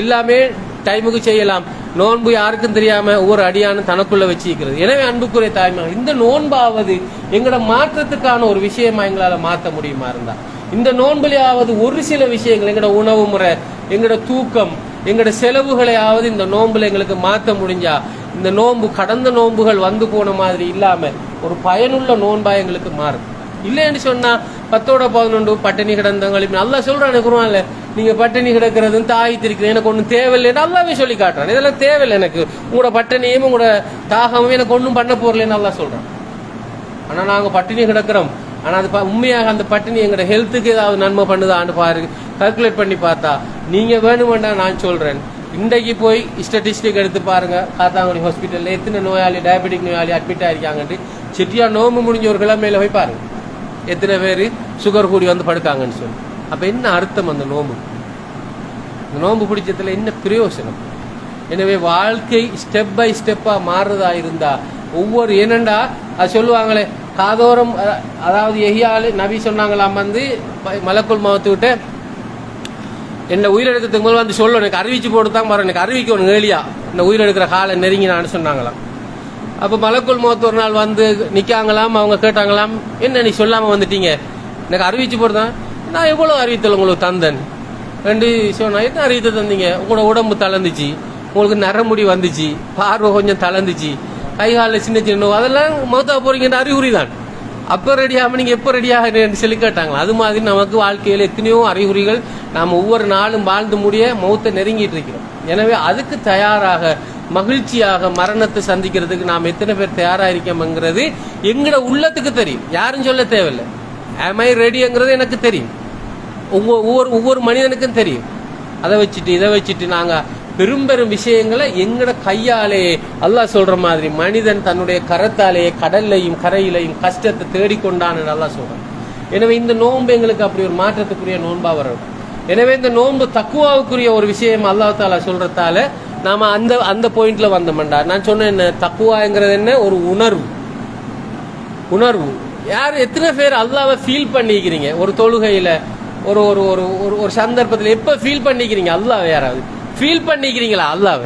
எல்லாமே டைமுக்கு செய்யலாம். நோன்பு யாருக்கும் தெரியாம ஒவ்வொரு அடியான தனக்குள்ள வச்சிருக்கிறது. எனவே அன்புக்குரிய தாய்மா இந்த நோன்பாவது எங்களோட மாற்றத்துக்கான ஒரு விஷயமா எங்களால மாற்ற முடியுமா இருந்தா? இந்த நோன்புலையாவது ஒரு சில விஷயங்கள் எங்களோட உணவு முறை எங்களோட தூக்கம் எங்களோட செலவுகளையாவது இந்த நோன்புல எங்களுக்கு மாற்ற முடிஞ்சா? இந்த நோன்பு கடந்த நோன்புகள் வந்து போன மாதிரி இல்லாம ஒரு பயனுள்ள நோன்பா எங்களுக்கு மாறும். இல்லைன்னு சொன்னா பத்தோட பதினொன்று பட்டினி கிடந்தவங்களும் நல்லா சொல்றானே குருவான்ல. நீங்க பட்டினி கிடக்கிறதும் தாய் திரிக்கிறது எனக்கு ஒன்றும் தேவையில்லைன்னு நல்லாவே சொல்லி காட்டுறான். இதெல்லாம் தேவையில்லை எனக்கு. உங்களோட பட்டினியும் உங்களோட தாகமும் எனக்கு ஒன்றும் பண்ண போறலன்னு நல்லா சொல்றான். ஆனா நாங்க பட்டினி கிடக்கிறோம். ஆனா அது ப- உண்மையாக அந்த பட்டினி எங்களோட ஹெல்த்துக்கு ஏதாவது நன்மை பண்ணுதான்னு பாரு கல்குலேட் பண்ணி பார்த்தா நீங்க வேணுமெண்டா நான் சொல்றேன். இன்றைக்கு போய் ஸ்டட்டிஸ்டிக் எடுத்து பாருங்க. காத்தாங்குடி ஹாஸ்பிட்டல்ல எத்தனை நோயாளி டயபெட்டிக் நோயாளி அட்மிட் ஆயிருக்காங்கன்ட்டு செட்டியா நோம்பு முடிஞ்ச ஒரு கிழமையில போய் பாருங்க. எத்தனை பேர் சுகர் கூடி வந்து படுக்காங்கன்னு சொல்லி. அப்போ என்ன அர்த்தம் அந்த நோம்பு? இந்த நோன்பு பிடிச்சதுல என்ன பிரயோசனம்? எனவே வாழ்க்கை ஸ்டெப் பை ஸ்டெப்பாக மாறுறதா இருந்தா ஒவ்வொரு ஏனண்டா அது சொல்லுவாங்களே காதோரம் அதாவது எஹியாலு நபி சொன்னாங்களாம் வந்து மலக்குள் மகத்து விட்டு என்ன உயிரெடுக்கிறதுக்கு முதல் வந்து சொல்லணும் எனக்கு அறிவிச்சு போட்டு தான் வரும் எனக்கு அறிவிக்கணும் ஏழியா இந்த உயிரெடுக்கிற காலை நெருங்கினான்னு சொன்னாங்களாம். அப்போ மலக்குள் முகத்து ஒரு நாள் வந்து நிற்காங்களாம் அவங்க கேட்டாங்களாம் என்ன நீ சொல்லாமல் வந்துட்டீங்க? எனக்கு அறிவிச்சு போடுதான் நான் எவ்வளோ அறிவித்தல் உங்களுக்கு தந்தேன்? ரெண்டு சொன்னா என்ன அறிவித்து தந்தீங்க? உங்களோட உடம்பு தளர்ந்துச்சு. உங்களுக்கு நரமுடி வந்துச்சு. பார்வை கொஞ்சம் தளர்ந்துச்சு. கை காலில் சின்ன சின்ன அதெல்லாம் மௌத்தா போறீங்கன்ற அறிகுறி தான் அப்போ ரெடியாக நீங்கள் எப்போ ரெடியாக சொல்லி கேட்டாங்களா? அது மாதிரி நமக்கு வாழ்க்கையில் எத்தனையோ அறிகுறிகள் நாம் ஒவ்வொரு நாளும் வாழ்ந்து முடிய மௌத்தை நெருங்கிட்டு இருக்கிறோம். எனவே அதுக்கு தயாராக மகிழ்ச்சியாக மரணத்தை சந்திக்கிறதுக்கு நாம் எத்தனை பேர் தயாராக இருக்கோம்ங்கிறது எங்களோட உள்ளத்துக்கு தெரியும். யாரும் சொல்ல தேவையில்லை. ஐ ரெடிங்கிறது எனக்கு தெரியும். ஒவ்வொரு ஒவ்வொரு ஒவ்வொரு மனிதனுக்கும் தெரியும். அதை வச்சுட்டு இதை வச்சுட்டு நாங்கள் பெரும் பெரும் விஷயங்களை எங்கட கையாலே அல்லாஹ் சொல்ற மாதிரி மனிதன் தன்னுடைய கரத்தாலேயே கடல்லையும் கரையிலையும் கஷ்டத்தை தேடிக்கொண்டான்னு நல்லா சொல்றான். எனவே இந்த நோன்பு எங்களுக்கு அப்படி ஒரு மாற்றத்துக்குரிய நோன்பா வரும் எனவே இந்த நோன்பு தக்குவாவுக்குரிய ஒரு விஷயம் அல்லாஹ் தாலா சொல்றதால நாம அந்த அந்த பாயிண்ட்ல வந்தோம்டா. நான் சொன்னேன் என்ன தக்குவாங்கிறது என்ன? ஒரு உணர்வு. உணர்வு. யார் எத்தனை பேர் அல்லாவை ஃபீல் பண்ணிக்கிறீங்க? ஒரு தொழுகையில ஒரு ஒரு ஒரு ஒரு ஒரு சந்தர்ப்பத்தில் எப்ப ஃபீல் பண்ணிக்கிறீங்க? அல்லாஹ் யாராவது ஃபீல் பண்ணிக்கிறீங்களா? அல்லாஹ்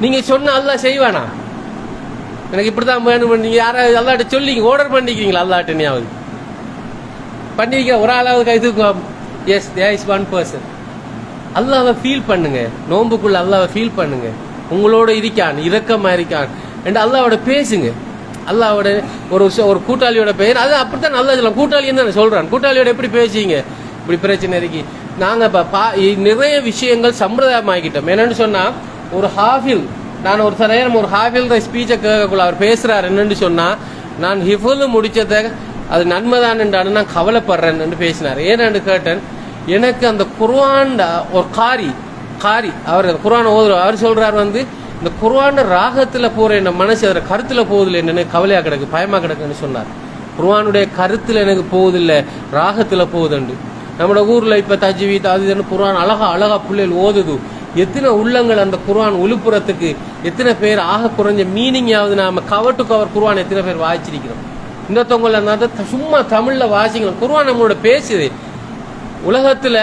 நீங்க சொன்ன அல்லாஹ் செய்வானா? எனக்கு இப்படிதான் வேணும். நீங்க யாராவது அல்லாட்ட சொல்லிங்க ஆர்டர் பண்ணிக்கிறீங்களா அல்லாட்டனையாவது பண்ணிருக்க ஒரு ஆளாவது கை yes there is one person அல்லாவை ஃபீல் பண்ணுங்க. நோன்புக்குள்ள அல்லாவை ஃபீல் பண்ணுங்க. உங்களோட இருக்கான் இரக்கமா இருக்கான். என்று அல்லாவோட பேசுங்க. அல்லாவோட ஒரு ஒரு கூட்டாளியோட பெயர். அது அப்படித்தான் நல்லது கூட்டாளின்னு கூட்டாளி என்ன சொல்றான். கூட்டாளியோட எப்படி பேசுவீங்க? இப்படி பிரச்சனை இருக்கு. நாங்க இப்போ பா- இ- நிறைய விஷயங்கள் சம்பிரதாயம் ஆகிக்கிட்டோம் என்னன்னு சொன்னா ஒரு ஹாஃபில் நான் ஒரு சில நேரம் ஒரு ஹாஃபில் ஸ்பீச்சை கேட்கக்குள்ள அவர் பேசுறாரு. என்னன்னு சொன்னா நான் ஹிஃபுல் முடிச்சதை அது நன்மைதான் நான் கவலைப்படுறேன் பேசினார். ஏன்னு கேட்டேன் எனக்கு அந்த குர்ஆன் ஒரு காரி காரி அவர் குர்வான் ஓதுற அவர் சொல்றார் வந்து இந்த குர்வான ராகத்தில் போகிற என்ன மனசு அதில் கருத்தில் போகுதில்ல என்னன்னு கவலையா கிடக்கு பயமாக கிடக்குன்னு சொன்னார். குர்வானுடைய கருத்தில் எனக்கு போகுதில்ல ராகத்தில் போகுதுண்டு. நம்மளோட ஊரில் இப்போ தஜ்வீத் அது இதுன்னு குர்ஆன் அழகா அழகா பிள்ளைகள் ஓதுது. எத்தனை உள்ளங்கள் அந்த குர்வான் உழுப்புறத்துக்கு எத்தனை பேர் ஆக குறைஞ்ச மீனிங்காவது நாம கவர் டு கவர் குர்வான் எத்தனை பேர் வாசிச்சிருக்கிறோம். இந்த தொங்கல சும்மா தமிழ்ல வாசிக்கணும் குர்வான் நம்மளோட பேசுது. உலகத்துல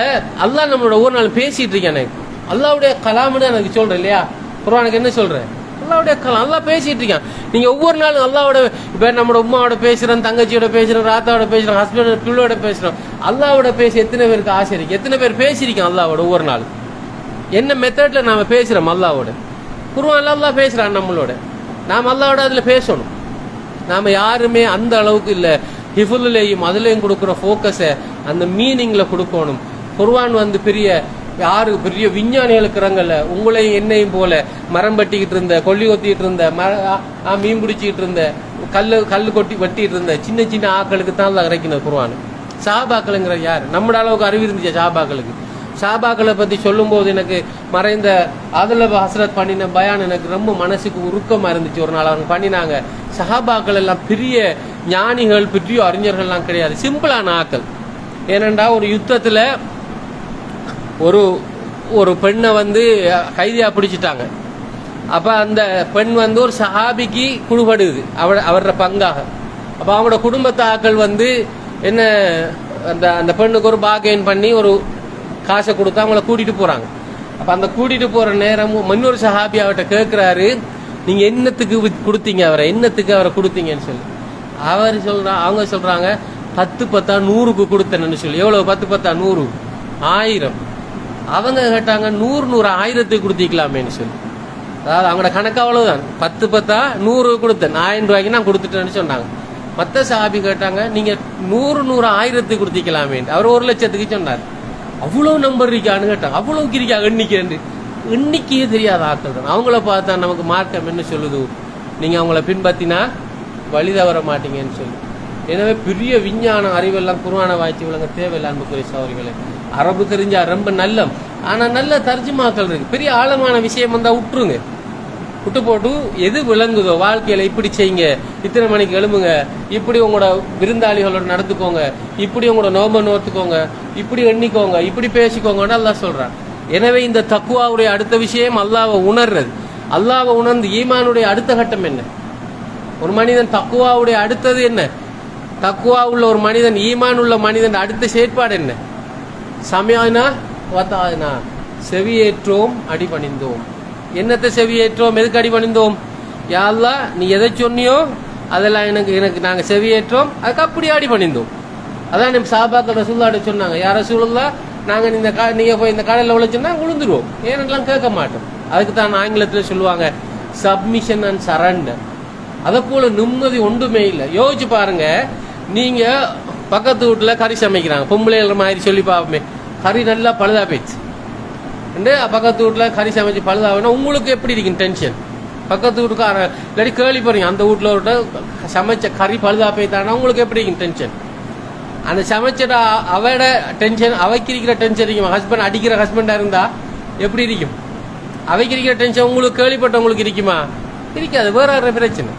அல்லாஹ் நம்மளோட ஒரு நாள் பேசிட்டு எனக்கு அல்லாவுடைய கலாம்னு எனக்கு சொல்றேன் இல்லையா? குர்ஆனுக்கு என்ன சொல்கிற அல்லாவுடைய கலாம் நல்லா பேசிட்டு இருக்கான். நீங்க ஒவ்வொரு நாளும் அல்லாவோட இப்போ நம்மளோட உமாவோட பேசுறோம் தங்கச்சியோட பேசுறோம் ராத்தாவோட பேசுறோம் ஹஸ்பண்டோட பிள்ளோட பேசுறோம். அல்லாவோட பேசி எத்தனை பேருக்கு ஆசை இருக்கு? எத்தனை பேர் பேசியிருக்கோம் அல்லாவோட ஒவ்வொரு நாள் என்ன மெத்தட்ல நாம பேசுறோம் அல்லாவோட? குருவான் அல்லாஹ் பேசுறான் நம்மளோட. நாம் அல்லாவோட அதுல பேசணும். நாம யாருமே அந்த அளவுக்கு இல்ல. ஹிஃபுல்லையும் அதுலயும் கொடுக்குற ஃபோக்கஸை அந்த மீனிங்ல கொடுக்கணும். குர்வான் வந்து பெரிய யாரு பெரிய விஞ்ஞானிகள் இருக்கிறாங்கல்ல உங்களையும் என்னையும் போல மரம் வெட்டிக்கிட்டு இருந்த கொல்லி கொத்திக்கிட்டு இருந்த மர மீன் பிடிச்சிக்கிட்டு இருந்த கல்லு கல்லு கொட்டி வெட்டிட்டு இருந்த சின்ன சின்ன ஆக்களுக்கு தான் அல்லாஹ் இறக்கினது சாபாக்களுங்கிற யார்? நம்மட அளவுக்கு அறிவு இருந்துச்சு சாபாக்களுக்கு சாபாக்களை பத்தி சொல்லும்போது எனக்கு மறைந்த அதில் ஹசரத் பண்ணின பயான் எனக்கு ரொம்ப மனசுக்கு உருக்கமா இருந்துச்சு. ஒரு நாள் அவங்க பண்ணினாங்க. சஹாபாக்கள் எல்லாம் பெரிய ஞானிகள் பெரிய அறிஞர்கள்லாம் கிடையாது. சிம்பிளான ஆக்கள். ஏனண்டா ஒரு யுத்தத்துல ஒரு ஒரு பெண்ணை வந்து கைதியாக பிடிச்சிட்டாங்க. அப்போ அந்த பெண் வந்து ஒரு சஹாபிக்கு குழுபடுது அவ அவரோட பங்காக. அப்போ அவங்களோட குடும்பத்தாக்கள் வந்து என்ன அந்த அந்த பெண்ணுக்கு ஒரு பாகேன் பண்ணி ஒரு காசை கொடுத்து அவங்கள கூட்டிட்டு போகிறாங்க அப்போ அந்த கூட்டிட்டு போகிற நேரம் இன்னொரு சஹாபி அவர்கிட்ட கேட்குறாரு நீங்கள் என்னத்துக்கு கொடுத்தீங்க அவரை? என்னத்துக்கு அவரை கொடுத்தீங்கன்னு சொல்லி. அவர் சொல்கிறா அவங்க சொல்கிறாங்க பத்து பத்தா நூறுக்கு கொடுத்தேன்னு சொல்லி. எவ்வளோ பத்து பத்தா நூறு? ஆயிரம். அவங்க கேட்டாங்க நூறு நூறு ஆயிரத்துக்கு கொடுத்திக்கலாமேன்னு சொல்லி. அதாவது அவங்களோட கணக்கு அவ்வளவுதான். பத்து பத்தா நூறு கொடுத்தேன். ஆயிரம் ரூபாய்க்கு நான் கொடுத்துட்டேன்னு சொன்னாங்க. மற்ற சாபி கேட்டாங்க நீங்க நூறு நூறு ஆயிரத்துக்கு கொடுத்திக்கலாமேன்னு. அவர் ஒரு லட்சத்துக்கு சொன்னார். அவ்வளவு நம்பர் இருக்கான்னு கேட்டாங்க அவ்வளவு இருக்கா எண்ணிக்கைன்னு. எண்ணிக்கையே தெரியாத ஆக்கள் தான். அவங்கள பார்த்தா நமக்கு மார்க்கம் என்ன சொல்லுது? நீங்க அவங்கள பின்பற்றினா வழி தவற மாட்டீங்கன்னு சொல்லி. எனவே பெரிய விஞ்ஞான அறிவெல்லாம் குருவான வாய்ச்சி விளங்க தேவையில்லை அன்புக்குரிய சோதரிகளே அரபு தெரிஞ்சா ரொம்ப நல்லம். ஆனா நல்ல தர்ஜுமாக்கள் இருக்கு. பெரிய ஆழமான விஷயம் வந்தா விட்டுருங்க விட்டு போட்டு எது விளங்குதோ வாழ்க்கையில இப்படி செய்யுங்க. இத்தனை மணிக்கு எழும்புங்க. இப்படி உங்களோட விருந்தாளிகளோட நடந்துக்கோங்க. இப்படி உங்களோட நோம்ப நோத்துக்கோங்க. இப்படி எண்ணிக்கோங்க. இப்படி பேசிக்கோங்கன்னு அல்லா சொல்றான். எனவே இந்த தக்குவாவுடைய அடுத்த விஷயம் அல்லாவை உணர்றது. அல்லாவை உணர்ந்து ஈமானுடைய அடுத்த கட்டம் என்ன? ஒரு மனிதன் தக்குவாவுடைய அடுத்தது என்ன? தக்குவா உள்ள ஒரு மனிதன் ஈமான் உள்ள மனிதன் அடுத்த செயற்பாடு என்ன? சமயானா வத்தாதுனா செவியேற்றோம் அடி பணிந்தோம். என்னத்தை செவியேற்றோம்? எதுக்கு அடி பணிந்தோம்? யாரெல்லாம் நீ எதை சொன்னியோ அதெல்லாம் எனக்கு எனக்கு நாங்கள் செவியேற்றோம். அதுக்கு அப்படி அடிபணிந்தோம் அதான் நம்ம சாபாக்கள் ரசூல்லாட்ட சொன்னாங்க யார் ரசூலுல்லா நாங்கள் இந்த கா நீங்கள் போய் இந்த கடையில் உழைச்சோம்னா விழுந்துருவோம் ஏனெல்லாம் கேட்க மாட்டோம்? அதுக்கு தான் ஆங்கிலத்தில் சொல்லுவாங்க சப்மிஷன் அண்ட் சரண்டர் அதை போல நிம்மதி ஒன்றுமே இல்லை. யோசிச்சு பாருங்க நீங்க பக்கத்து வீட்டுல கறி சமைக்கிறாங்க. பொம்பளை மாதிரி சொல்லி பார்ப்போமே கறி நல்லா பழுதா போயிடுச்சு. ரெண்டு பக்கத்து வீட்டில் கறி சமைச்சு பழுதாகனா உங்களுக்கு எப்படி இருக்கும் டென்ஷன் பக்கத்து வீட்டுக்கார இல்லாட்டி கேள்வி போறீங்க அந்த வீட்டில் ஒரு சமைச்ச கறி பழுதா போய்த்தானா உங்களுக்கு எப்படி இருக்கும் டென்ஷன் அந்த சமைச்சட அவட டென்ஷன் அவைக்கு இருக்கிற டென்ஷன் இருக்கும்? ஹஸ்பண்ட் அடிக்கிற ஹஸ்பண்டா இருந்தா எப்படி இருக்கும்? அவைக்கு இருக்கிற டென்ஷன் உங்களுக்கு கேள்விப்பட்டவங்களுக்கு இருக்குமா? இருக்காது வேற ஆடுற பிரச்சனை.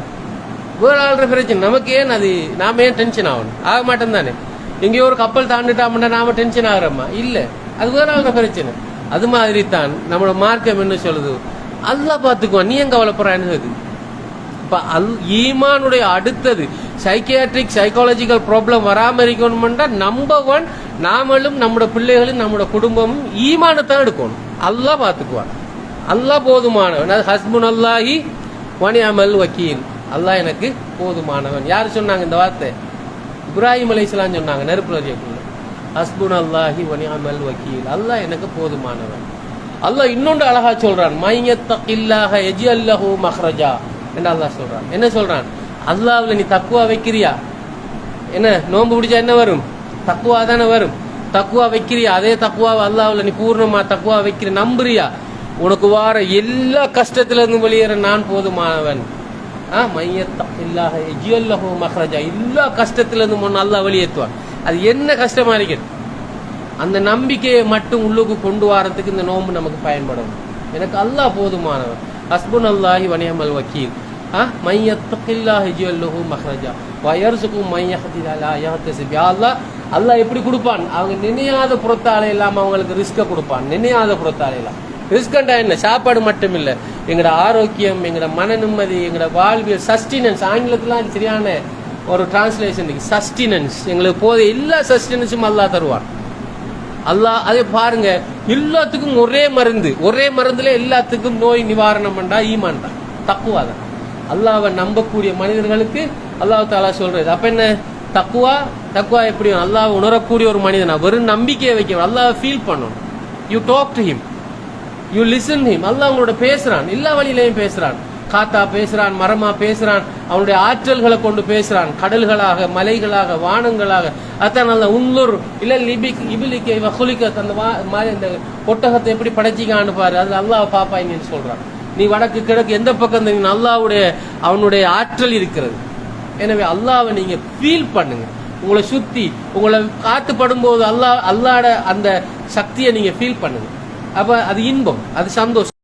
வேற ஆடுற பிரச்சனை. நமக்கு ஏன் அது நாம ஏன் டென்ஷன் ஆகணும்? ஆக மாட்டேன் தானே எங்கேயோ ஒரு கப்பல் தாண்டிட்டா நாம டென்ஷன் ஆகிறோமா? இல்ல. அது வேற பிரச்சனை. அது மாதிரி தான் நம்மளோட மார்க்கம் என்ன சொல்லுது? அல்லாஹ் பார்த்துக்குவான். நீ ஏன் கவலைப்படுறான்னு சொல்லுது இப்ப அல் ஈமானுடைய அடுத்தது. சைக்கியாட்ரிக் சைக்காலஜிக்கல் ப்ராப்ளம் வராம இருக்கணும்னா நம்பர் ஒன் நாமளும் நம்மளோட பிள்ளைகளும் நம்மளோட குடும்பமும் ஈமானத்தான் எடுக்கணும். அல்லாஹ் பார்த்துக்குவான். அல்லாஹ் போதுமானவன். அது ஹஸ்புன் அல்லாஹி வனி வக்கீல். அல்லாஹ் எனக்கு போதுமானவன். யார் சொன்னாங்க இந்த வார்த்தை? இப்ராஹிம் அலைஹிஸ்ஸலாம் சொன்னாங்க நெருப்பு அறியக்குள்ள ஹஸ்புன் அல்லாஹி வனி வக்கீல். அல்லாஹ் எனக்கு போதுமானவன். அல்லாஹ் இன்னொன்று அழகா சொல்றான் எஜி அல்லாஹு மஹ்ரஜா என்று அல்லாஹ் சொல்றான். என்ன சொல்றான்? அல்லாஹ்ல நீ தக்குவா வைக்கிறியா? என்ன நோன்பு பிடிச்சா என்ன வரும்? தக்குவா தானே வரும். தக்குவா வைக்கிறியா? அதே தக்குவாவை அல்லாஹ்ல நீ பூர்ணமா தக்குவா வைக்கிற நம்புறியா? உனக்கு வார எல்லா கஷ்டத்துல இருந்து வெளியேற நான் போதுமானவன். மஹ்ரஜா எல்லா கஷ்டத்துல இருந்து முன்ன அல்லாஹ் வெளியேற்றுவான் அது என்ன கஷ்டமா இருக்குது அந்த நம்பிக்கையை மட்டும் உள்ளுக்கு கொண்டு வரதுக்கு இந்த நோன்பு நமக்கு பயன்படும் எனக்கு அல்லாஹ் போதுமானவன் ஹஸ்புன் அல்லாஹி வனியமல் வக்கீல் ஆ மையத்தகில்லாஹி ஜியல்லுஹு மஹ்ரஜா வயர்சுக்கும் மையஹதிலா யஹ்தசிப் அல்லாஹ் அல்லாஹ் எப்படி கொடுப்பான் அவங்க நினையாத புறத்தாலே இல்லாம அவங்களுக்கு ரிஸ்க கொடுப்பான் நினையாத புறத்தாலே எல்லாம் ரிஸ்கண்டா என்ன? சாப்பாடு மட்டும் இல்லை எங்களோட ஆரோக்கியம் எங்களோட மன நிம்மதி எங்களோட வாழ்வியல் சஸ்டினன்ஸ் ஆங்கிலத்துல சரியான ஒரு டிரான்ஸ்லேஷன் சஸ்டினன்ஸ் எங்களுக்கு போத எல்லா சஸ்டினன்ஸும் அல்லா தருவான். அல்லாஹ் அதே பாருங்க எல்லாத்துக்கும் ஒரே மருந்து. ஒரே மருந்துல எல்லாத்துக்கும் நோய் நிவாரணம் பண்ணா ஈமான் தான். தக்குவா தான். அல்லாவை நம்பக்கூடிய மனிதர்களுக்கு அல்லாஹ் தாலா சொல்றது. அப்ப என்ன? தக்குவா? தக்குவா எப்படி? அல்லாஹ் உணரக்கூடிய ஒரு மனிதனா? வெறும் நம்பிக்கையை வைக்கணும் அல்லாஹ் ஃபீல் பண்ணணும். You talk to him you listen him அல்லாஹ் உங்களோட பேசுறான். எல்லா வழியிலையும் பேசுறான். காத்தா பேசுறான் மரமா பேசுறான் அவனுடைய ஆற்றல்களை கொண்டு பேசுறான். கடல்களாக மலைகளாக வானங்களாக. அதான் நல்ல உன்னூர் இல்ல லிபிக் இபிலிக்க வகுலிக்க அந்த மாதிரி இந்த ஒட்டகத்தை எப்படி படைச்சிக்கான்னு பாரு. அதுல அல்லாஹ் பாப்பாங்கன்னு சொல்றான். நீ வடக்கு கிழக்கு எந்த பக்கம் இருந்தீங்க அல்லாவுடைய அவனுடைய ஆற்றல் இருக்கிறது. எனவே அல்லாவை நீங்க ஃபீல் பண்ணுங்க. உங்களை சுத்தி உங்களை காத்து படும்போது அல்லாஹ் அல்லாட அந்த சக்தியை நீங்க ஃபீல் பண்ணுங்க. அப்போ அது இன்பம் அது சந்தோஷம்.